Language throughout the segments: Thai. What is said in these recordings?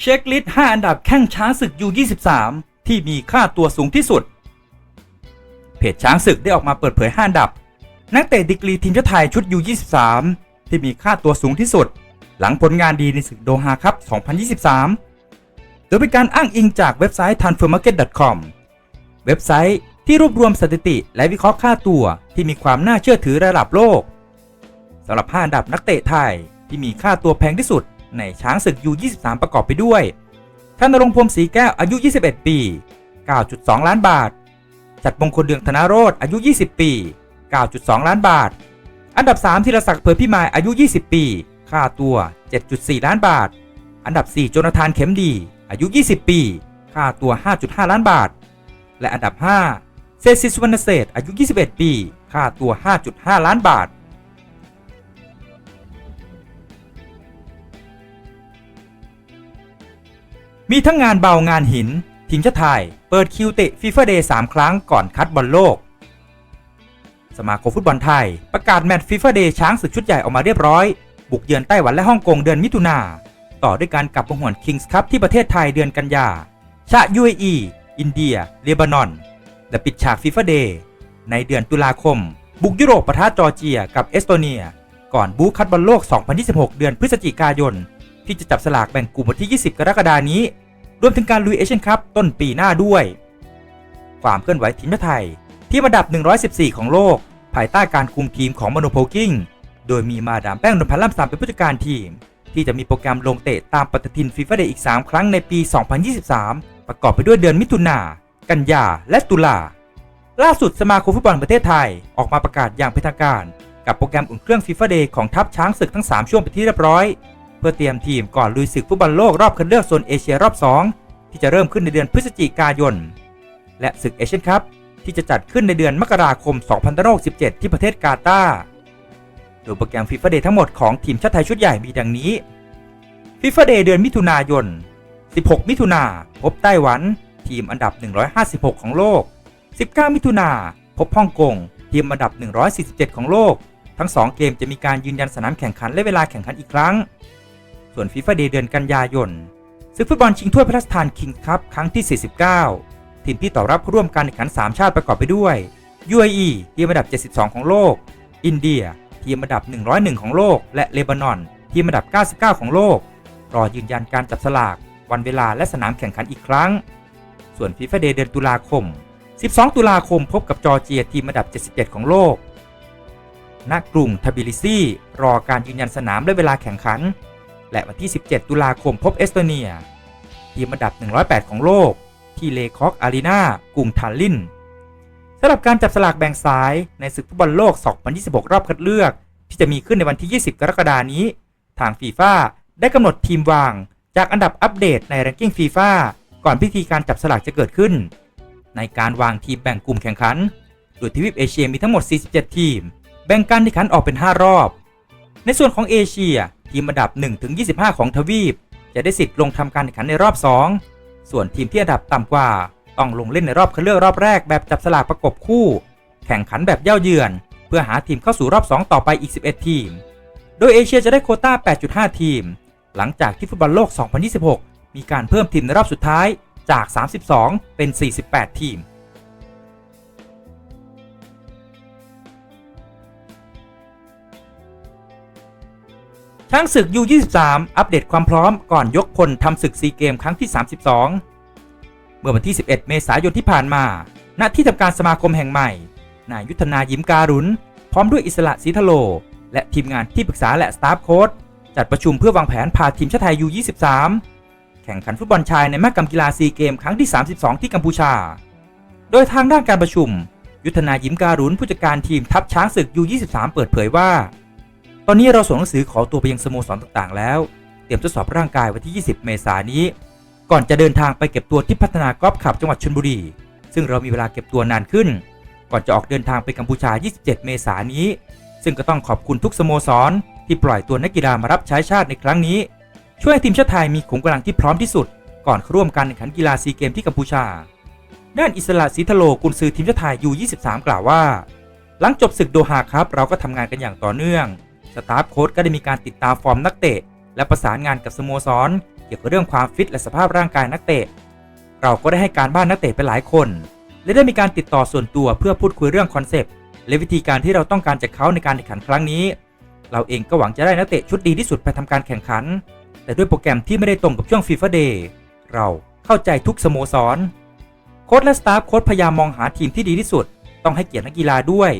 เช็คลิสต์ 5 อันดับแข้งช้างศึก U23 ที่มีค่าตัวสูงที่สุด เพจช้างศึกได้ออกมาเปิดเผย 5 อันดับ นักเตะดีกรีทีมชาติไทยชุด U23 ที่มีค่าตัวสูงที่สุด หลังผลงานดีในศึกโดฮาครับ2023 โดยเป็นการอ้างอิงจากเว็บไซต์ transfermarket.com เว็บไซต์ที่รวบรวมสถิติและวิเคราะห์ค่าตัวที่มีความน่าเชื่อถือระดับโลกสำหรับ 5 อันดับนักเตะไทยที่มีค่าตัวแพงที่สุด ในช้างศึก U23 ประกอบไปด้วยธนรงพรมศรีแก้วอายุ 21 ปี 9.2 ล้านบาท จัดมงคลเดืองธนาโรธอายุ 20 ปี 9.2 ล้านบาท อันดับ 3 ธีรศักดิ์เผยพิมายอายุ 20 ปี ค่าตัว 7.4 ล้านบาท อันดับ 4 โจนาธานเข็มดี อายุ 20 ปี ค่าตัว 5.5 ล้านบาท และอันดับ 5 เซซิสวรรณเศษอายุ 21 ปี ค่าตัว 5.5 ล้านบาท มีทั้งงานเบางานหิน ทีมชาติไทย เปิดคิวเตะฟีฟ่าเดย์3ครั้งก่อนคัดบอลโลก สมาคมฟุตบอลไทย ประกาศแมตช์ฟีฟ่าเดย์ช้างศึกชุดใหญ่ออกมาเรียบร้อย บุกเยือนไต้หวันและฮ่องกงเดือนมิถุนา ต่อด้วยการกลับมาหวนคิงส์คัพที่ประเทศไทยเดือนกันยา ชะ UAE อินเดีย เลบานอน และปิดฉากฟีฟ่าเดย์ในเดือนตุลาคม บุกยุโรปปะทะจอร์เจียกับเอสโตเนีย ก่อนบูคัดบอลโลก 2026 เดือนพฤศจิกายน ที่จะจับสลากแบ่งกลุ่มวันที่ 20 กรกฎานี้ รวมถึงการลุยเอเชียนคัพต้นปีหน้าด้วย ความเคลื่อนไหวทีมชาติไทย ที่อันดับ 114 ของโลก ภายใต้การคุมทีมของมโนโพลกิ้ง โดยมีมาดามแป้งนพพันธ์ล่ำสามเป็นผู้จัดการทีม ที่จะมีโปรแกรมลงเตะตามปฏิทินฟีฟ่าเดย์อีก 3 ครั้งในปี 2023 ประกอบไปด้วยเดือนมิถุนา กันยา และตุลา ล่าสุดสมาคมฟุตบอลประเทศไทยออกมาประกาศอย่างเป็นทางการ กับโปรแกรมอุ่นเครื่องฟีฟ่าเดย์ของทัพช้างศึกทั้ง 3 ช่วงเป็นที่เรียบร้อย เพื่อเตรียมทีมก่อนลุยศึกฟุตบอลโลกรอบคัดเลือกโซนเอเชียรอบ 2 ที่จะเริ่มขึ้นในเดือนพฤศจิกายน และศึกเอเชียนคัพที่จะจัดขึ้นในเดือนมกราคม 2067ที่ประเทศกาตาร์โดยโปรแกรมฟีฟ่าเดย์ทั้งหมดของทีมชาติไทยชุดใหญ่มีดังนี้ฟีฟ่าเดย์เดือนมิถุนายน 16 มิถุนาพบไต้หวัน ทีมอันดับ 156 ของโลก 19 มิถุนาพบฮ่องกง ทีมอันดับ 147 ของโลก ทั้ง 2 เกมจะมีการยืนยันสนามแข่งขันและเวลาแข่งขันอีกครั้ง ส่วนฟีฟ่าเดย์เดือนกันยายนศึกฟุตบอลชิงถ้วยพระราชทานคิงส์คัพครั้งที่ 49 ทีมที่ต่อรับร่วมการแข่งขัน 3 ชาติประกอบไปด้วย UAE ทีมอันดับ 72 ของโลก อินเดีย ทีมอันดับ 101 ของโลก และเลบานอน ทีมอันดับ 99 ของโลก รอยืนยันการจับสลาก วันเวลาและสนามแข่งขันอีกครั้ง ส่วนฟีฟ่าเดย์เดือนตุลาคม 12 ตุลาคมพบกับจอร์เจียทีมอันดับ 77 ของโลกณกรุงทบิลิซีรอการยืนยันสนามและเวลาแข่งขัน และวันที่ 17 ตุลาคมพบเอสโตเนีย ทีมอันดับ 108 ของโลก ที่เลคอกอารีนากรุงทัลลินสำหรับการจับสลากแบ่งสายในศึกฟุตบอลโลก 2026 รอบคัดเลือก ที่จะมีขึ้นในวันที่ 20 กรกฎานี้ ทางฟีฟ่าได้กำหนดทีมวาง จากอันดับอัปเดตในแรงกิ้งฟีฟ่าก่อนพิธีการจับสลากจะเกิดขึ้น ในการวางทีมแบ่งกลุ่มแข่งขัน โดยทวีปเอเชียมีทั้งหมด 47 ทีม แบ่งการแข่งขันออกเป็น 5 รอบ ในส่วนของเอเชีย ทีมอันดับ 1-25 ของทวีป จะได้สิทธิ์ลงทำการแข่งขันในรอบ 2 ส่วนทีมที่อันดับต่ำกว่า ต้องลงเล่นในรอบคัดเลือกรอบแรกแบบจับสลากประกบคู่ แข่งขันแบบเย่าเยือน เพื่อหาทีมเข้าสู่รอบ 2 ต่อไปอีก 11 ทีม โดยเอเชียจะได้โคต้า 8.5 ทีม หลังจากที่ฟุตบอลโลก 2026 มีการเพิ่มทีมในรอบสุดท้ายจาก 32 เป็น 48 ทีม ช้างศึก U23 อัปเดตความพร้อมก่อนยกพลทำศึกซีเกมครั้งที่ 32 เมื่อวันที่ 11 เมษายนที่ผ่านมา ณ ที่ทำการสมาคมแห่งใหม่ นายยุทธนายิ้มการุณ พร้อมด้วยอิสระศรีทโล และทีมงานที่ปรึกษาและสตาฟโค้ชจัดประชุมเพื่อวางแผนพาทีมชาติไทย U23 แข่งขันฟุตบอลชายในมหกรรมกีฬาซีเกมครั้งที่ 32 ที่กัมพูชา โดยทางด้านการประชุม ยุทธนายิ้มการุณผู้จัดการทีมทัพช้างศึก U23 เปิดเผยว่า ตอนนี้เราส่งหนังสือขอตัวไปยังสโมสรต่างๆ แล้ว เตรียมทดสอบร่างกายวันที่ 20 เมษายนนี้ ก่อนจะเดินทางไปเก็บตัวที่พัฒนากอล์ฟขับจังหวัดชลบุรี ซึ่งเรามีเวลาเก็บตัวนานขึ้น ก่อนจะออกเดินทางไปกัมพูชา 27 เมษายนนี้ ซึ่งก็ต้องขอบคุณทุกสโมสร ที่ปล่อยตัวนักกีฬามารับใช้ชาติในครั้งนี้ ช่วยให้ทีมชาติไทยมีขุมกำลังที่พร้อมที่สุด ก่อนเข้าร่วมการแข่งขันกีฬาซีเกมที่กัมพูชา ด้านอิสระศรีทโลกุนซือทีมชาติไทยยู23 กล่าวว่า หลังจบศึกโดฮาครับเราก็ทำงานกันอย่างต่อเนื่อง ตาฟโค้ชก็ได้มีการติดตามฟอร์มนักเตะ และประสานงานกับสโมสร เกี่ยวกับเรื่องความฟิตและสภาพร่างกายนักเตะ เราก็ได้ให้การบ้านนักเตะไปหลายคน และได้มีการติดต่อส่วนตัวเพื่อพูดคุยเรื่องคอนเซปต์และวิธีการที่เราต้องการจากเขาในการแข่งขันครั้งนี้ เราเองก็หวังจะได้นักเตะชุดดีที่สุดไปทำการแข่งขัน แต่ด้วยโปรแกรมที่ไม่ได้ตรงกับช่วงฟีฟ่าเดย์เราเข้าใจทุกสโมสรโค้ชและสตาฟโค้ชพยายามมองหาทีมที่ดีที่สุด ต้องให้เกียรตินักกีฬาด้วย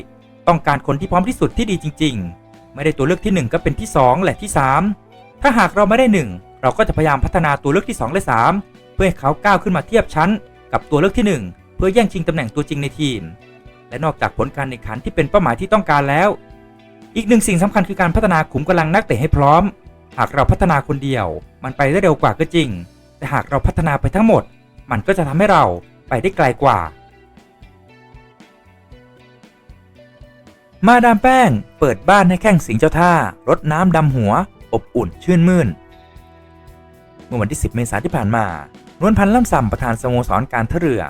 ต้องการคนที่พร้อมที่สุดที่ดีจริง ๆ ไม่ได้ตัวเลือกที่ 1 ก็เป็นที่ 2 และที่ 3 ถ้าหากเราไม่ได้ 1 เราก็จะพยายามพัฒนาตัวเลือกที่ 2 และ 3 เพื่อให้เขาก้าวขึ้นมาเทียบชั้น กับตัวเลือกที่ 1 เพื่อแย่งชิงตำแหน่งตัวจริงในทีม และนอกจากผลการแข่งขันที่เป็นเป้าหมายที่ต้องการแล้ว อีกหนึ่งสิ่งสำคัญคือการพัฒนาขุมกำลังนักเตะให้พร้อม หากเราพัฒนาคนเดียว มันไปได้เร็วกว่าก็จริง แต่หากเราพัฒนาไปทั้งหมด มันก็จะทำให้เราไปได้ไกลกว่า มาดามแป้งเปิดบ้านให้แข้งสิงเจ้าท่ารดน้ำดำหัว อบอุ่นชื่นมื่น เมื่อวันที่ 10 เมษายนที่ผ่านมานวลพันธ์ล่ำซำประธานสโมสรการท่าเรือ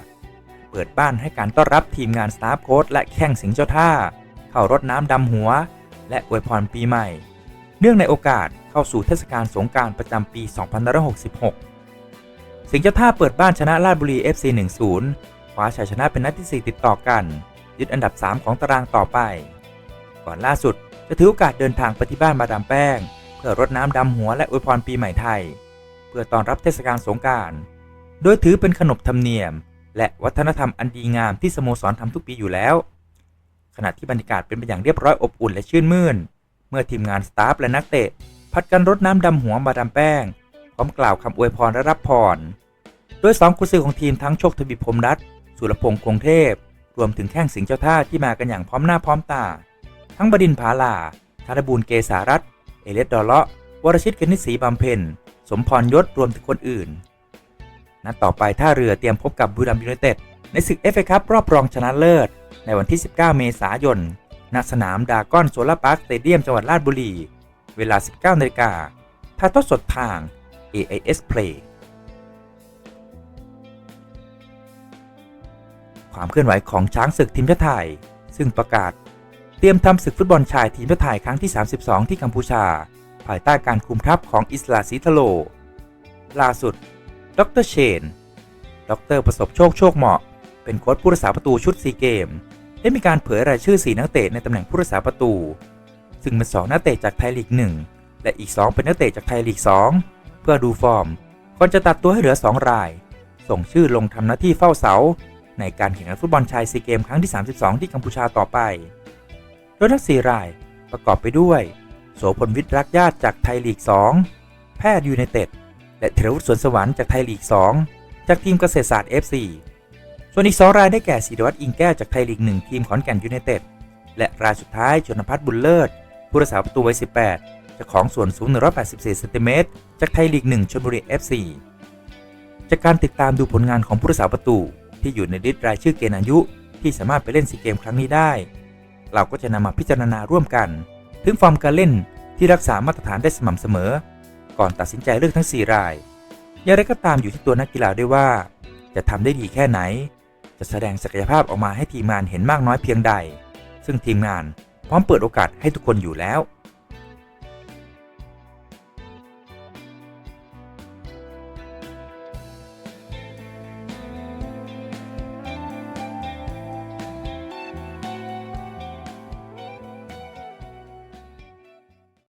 เปิดบ้านให้การต้อนรับทีมงานสตาฟโค้ชและแข้งสิงเจ้าท่า เข้ารดน้ำดำหัว และอวยพรปีใหม่ เนื่องในโอกาสเข้าสู่เทศกาลสงการประจำปี 2566 สิงห์เจ้าท่าเปิดบ้านชนะราชบุรี FC 1-0คว้าชัยชนะเป็นนัดที่ 4 ติดต่อกันยึดอันดับ 3 ของตารางต่อไป ก่อนล่าสุด จะถือโอกาสเดินทางไปที่บ้านมาดามแป้ง เพื่อรดน้ำดำหัวและอวยพรปีใหม่ไทย เพื่อต้อนรับเทศกาลสงกรารโดยถือเป็นขนบธรรมเนียม และวัฒนธรรมอันดีงามที่สโมสรทำทุกปีอยู่แล้ว ขณะที่บรรยากาศเป็นไปอย่างเรียบร้อยอบอุ่นและชื่นมื่น เมื่อทีมงานสตาฟและนักเตะผัดกันรดน้ำดำหัวมาดามแป้งพร้อมกล่าวคำอวยพรและรับพร โดยสองกุญซือของทีมทั้งโชคทวีพรมรัตน์สุรพงษ์คงเทพ รวมถึงแข้งสิงห์เจ้าท่าที่มากันอย่างพร้อมหน้าพร้อมตา ทั้งบดินผาลาธนบูลเกษารัตเอเลสดอลเลาะวรชิตกนิษฐศรีบำเพ็ญ สมพรยศรวมถึงคนอื่น นัดต่อไปท่าเรือเตรียมพบกับบุรีรัมยูไนเต็ด ในศึกเอฟเอคัพรอบรองชนะเลิศ ในวันที่ 19 เมษายน ณ สนามดากอนโซลาร์พาร์คสเตเดียมจังหวัดราชบุรี เวลา 19นาฬิกาถ่ายทอดสดทาง AIS Play ความเคลื่อนไหวของช้างศึกทีมชาติไทย ซึ่งประกาศ เตรียมทำศึกฟุตบอลชายทีมชาติไทยครั้งที่ 32 ที่กัมพูชา ภายใต้การคุมทัพของอิสลาสีทโล ล่าสุด ดรเชน ดรประสบโชคโชคเหมาะ เป็นโค้ชผู้รักษาประตูชุดซีเกม ได้มีการเผยรายชื่อ 4 นักเตะในตำแหน่งผู้รักษาประตู ซึ่งเป็น 2 นักเตะจากไทยลีก 1 และอีก 2 เป็นนักเตะจากไทยลีก 2 เพื่อดูฟอร์ม ก่อนจะตัดตัวให้เหลือ 2 ราย ส่งชื่อลงทำหน้าที่เฝ้าเสา ในการแข่งขันฟุตบอลชายซีเกมครั้งที่ 32 ที่กัมพูชาต่อไป โดยทั้ง 4 รายประกอบไปด้วย โสพลวิทย์รักญาติจากไทยลีก 2 แพทย์ยูไนเต็ด และเทรวุฒิสวนสวรรค์จากไทยลีก 2 จากทีมเกษตรศาสตร์ FC ส่วนอีก 2 รายได้แก่ศิริวัตรอิงแก้วจากไทยลีก 1 ทีมขอนแก่นยูไนเต็ด และรายสุดท้ายชนพัฒน์บุญเลิศผู้รักษาประตูวัย 18จากของส่วนสูง 184เซนติเมตรจากไทยลีก 1ชลบุรี FC จากการติดตามดูผลงานของผู้รักษาประตูที่อยู่ในลิสต์รายชื่อเกณฑ์อายุที่สามารถไปเล่นซีเกมครั้งนี้ได้ เราก็จะนำมาพิจารณาร่วมกัน ถึงฟอร์มการเล่นที่รักษามาตรฐานได้สม่ำเสมอ ก่อนตัดสินใจเลือกทั้ง 4 ราย อย่างไรก็ตามอยู่ที่ตัวนักกีฬาด้วยว่า จะทำได้ดีแค่ไหน จะแสดงศักยภาพออกมาให้ทีมงานเห็นมากน้อยเพียงใด ซึ่งทีมงานพร้อมเปิดโอกาสให้ทุกคนอยู่แล้ว